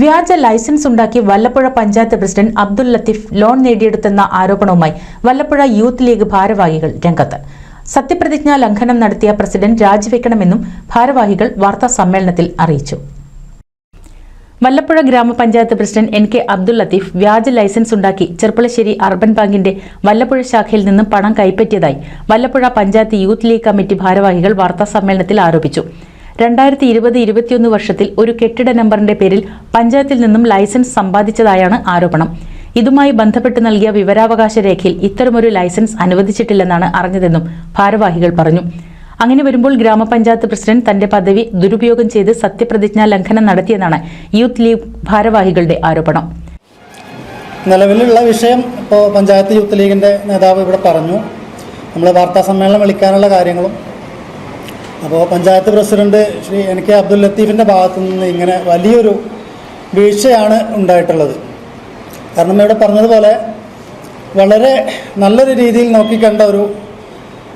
വ്യാജ ലൈസൻസ് ഉണ്ടാക്കി Vallappuzha panchayat president Abdul Latheef loan നേടിയെടുത്തെന്ന ആരോപണവുമായി വല്ലപ്പുഴ യൂത്ത് ലീഗ് ഭാരവാഹികൾ രംഗത്ത്. സത്യപ്രതിജ്ഞാ ലംഘനം നടത്തിയ പ്രസിഡന്റ് രാജിവെക്കണമെന്നും ഭാരവാഹികൾ വാർത്താ സമ്മേളനത്തിൽ അറിയിച്ചു. വല്ലപ്പുഴ ഗ്രാമപഞ്ചായത്ത് president N K Abdul Latheef വ്യാജ ലൈസൻസ് ഉണ്ടാക്കി ചെർപ്പളശ്ശേരി അർബൻ ബാങ്കിന്റെ വല്ലപ്പുഴ ശാഖയിൽ നിന്നും പണം കൈപ്പറ്റിയതായി Vallappuzha panchayat youth league committee ഭാരവാഹികൾ വാർത്താ സമ്മേളനത്തിൽ ആരോപിച്ചു. രണ്ടായിരത്തി ഇരുപത് ഇരുപത്തിയൊന്ന് വർഷത്തിൽ ഒരു കെട്ടിട നമ്പറിന്റെ പേരിൽ പഞ്ചായത്തിൽ നിന്നും ലൈസൻസ് സമ്പാദിച്ചതായാണ് ആരോപണം. ഇതുമായി ബന്ധപ്പെട്ട് നൽകിയ വിവരാവകാശ രേഖയിൽ ഇത്തരമൊരു ലൈസൻസ് അനുവദിച്ചിട്ടില്ലെന്നാണ് അറിഞ്ഞതെന്നും ഭാരവാഹികൾ പറഞ്ഞു. അങ്ങനെ വരുമ്പോൾ ഗ്രാമപഞ്ചായത്ത് പ്രസിഡന്റ് തന്റെ പദവി ദുരുപയോഗം ചെയ്ത് സത്യപ്രതിജ്ഞാ ലംഘനം നടത്തിയെന്നാണ് യൂത്ത് ലീഗ് ഭാരവാഹികളുടെ ആരോപണം. നിലവിലുള്ള വിഷയം ഇപ്പോൾ പഞ്ചായത്ത് യൂത്ത് ലീഗിന്റെ നേതാവ് ഇവിടെ പറഞ്ഞു. നമ്മൾ വാർത്താ സമ്മേളനം വിളിക്കാനുള്ള കാര്യങ്ങളും അപ്പോൾ panchayat president Shri N K Abdul ലത്തീഫിന്റെ ഭാഗത്തു നിന്ന് ഇങ്ങനെ വലിയൊരു വീഴ്ചയാണ് ഉണ്ടായിട്ടുള്ളത്. കാരണം ഇവിടെ പറഞ്ഞതുപോലെ വളരെ നല്ലൊരു രീതിയിൽ നോക്കിക്കണ്ട ഒരു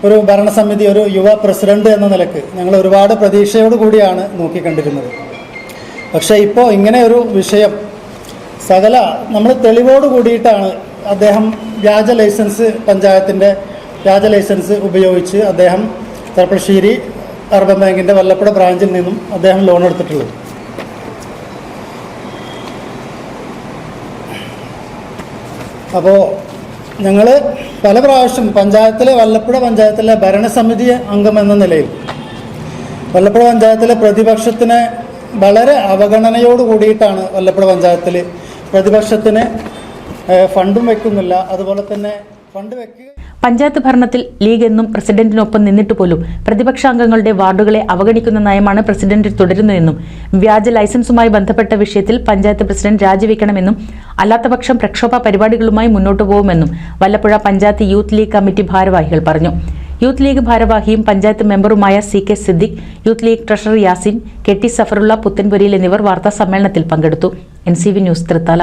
ഒരു ഭരണസമിതി ഒരു യുവ പ്രസിഡന്റ് എന്ന നിലയ്ക്ക് ഞങ്ങൾ ഒരുപാട് പ്രതീക്ഷയോട് കൂടിയാണ് നോക്കിക്കണ്ടിരുന്നത്. പക്ഷേ ഇപ്പോൾ ഇങ്ങനെ ഒരു വിഷയം സകല നമ്മൾ തെളിവോട് കൂടിയിട്ടാണ് അദ്ദേഹം വ്യാജ ലൈസൻസ് പഞ്ചായത്തിന്റെ വ്യാജ ലൈസൻസ് ഉപയോഗിച്ച് അദ്ദേഹം ചെർപ്പശ്ശേരി അർബൻ ബാങ്കിന്റെ വല്ലപ്പുഴ ബ്രാഞ്ചിൽ നിന്നും അദ്ദേഹം ലോൺ എടുത്തിട്ടുള്ളത്. അപ്പോൾ ഞങ്ങൾ പല പ്രാവശ്യം പഞ്ചായത്തിലെ വല്ലപ്പുഴ പഞ്ചായത്തിലെ ഭരണസമിതി അംഗം എന്ന നിലയിൽ വല്ലപ്പുഴ പഞ്ചായത്തിലെ പ്രതിപക്ഷത്തിനെ വളരെ അവഗണനയോട് കൂടിയിട്ടാണ് വല്ലപ്പുഴ പഞ്ചായത്തിൽ പ്രതിപക്ഷത്തിന് ഫണ്ടും വെക്കുന്നില്ല. അതുപോലെ തന്നെ ഫണ്ട് വെക്കുക പഞ്ചായത്ത് ഭരണത്തിൽ ലീഗ് എന്നും പ്രസിഡന്റിനൊപ്പം നിന്നിട്ട് പോലും പ്രതിപക്ഷാംഗങ്ങളുടെ വാർഡുകളെ അവഗണിക്കുന്ന നയമാണ് പ്രസിഡന്റ് തുടരുന്നതെന്നും വ്യാജ ലൈസൻസുമായി ബന്ധപ്പെട്ട വിഷയത്തിൽ പഞ്ചായത്ത് പ്രസിഡന്റ് രാജിവെക്കണമെന്നും അല്ലാത്തപക്ഷം പ്രക്ഷോഭ പരിപാടികളുമായി മുന്നോട്ടു പോകുമെന്നും Vallappuzha panchayat youth league committee ഭാരവാഹികൾ പറഞ്ഞു. യൂത്ത് ലീഗ് ഭാരവാഹിയും panchayat മെമ്പറുമായ C K Siddique youth league treasurer Yasin K T Safarulla പുത്തൻപുരിയിൽ എന്നിവർ വാർത്താ സമ്മേളനത്തിൽ പങ്കെടുത്തു. N C V news Thrithala.